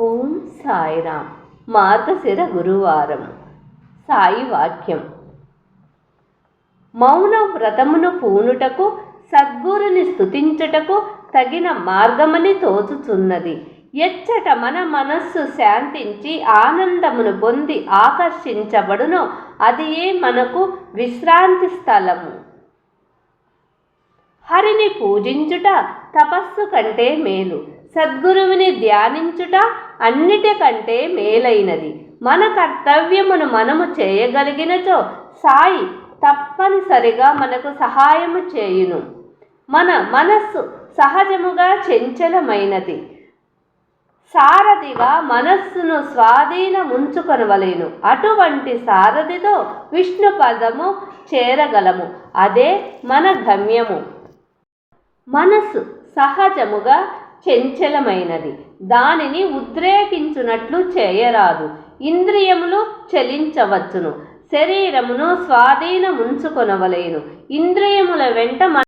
ఓం సాయిరామ్. మార్గశిర గురువారం. సాయి వాక్యం. మౌన వ్రతమును పూనుటకు సద్గురుని స్తుతించుటకు తగిన మార్గమని తోచుచున్నది. ఎచ్చట మన మనస్సు శాంతించి ఆనందమును పొంది ఆకర్షించబడునో. అది ఏ మనకు విశ్రాంతి స్థలము? హరిని పూజించుట తపస్సు కంటే మేలు. సద్గురువుని ధ్యానించుట అన్నిటికంటే మేలైనది. మన కర్తవ్యమును మనము చేయగలిగినచో సాయి తప్పనిసరిగా మనకు సహాయము చేయును. మన మనస్సు సహజముగా చెంచలమైనది. సారథిగా మనస్సును స్వాధీనముంచుకొనవలేను. అటువంటి సారథితో విష్ణు పదము చేరగలము. అదే మన గమ్యము. మనస్సు సహజముగా చెంచలమైనది. దానిని ఉద్రేకించునట్లు చేయరాదు. ఇంద్రియములు చలించవచ్చును. శరీరమును స్వాధీనముంచుకొనవలేను. ఇంద్రియముల వెంట మన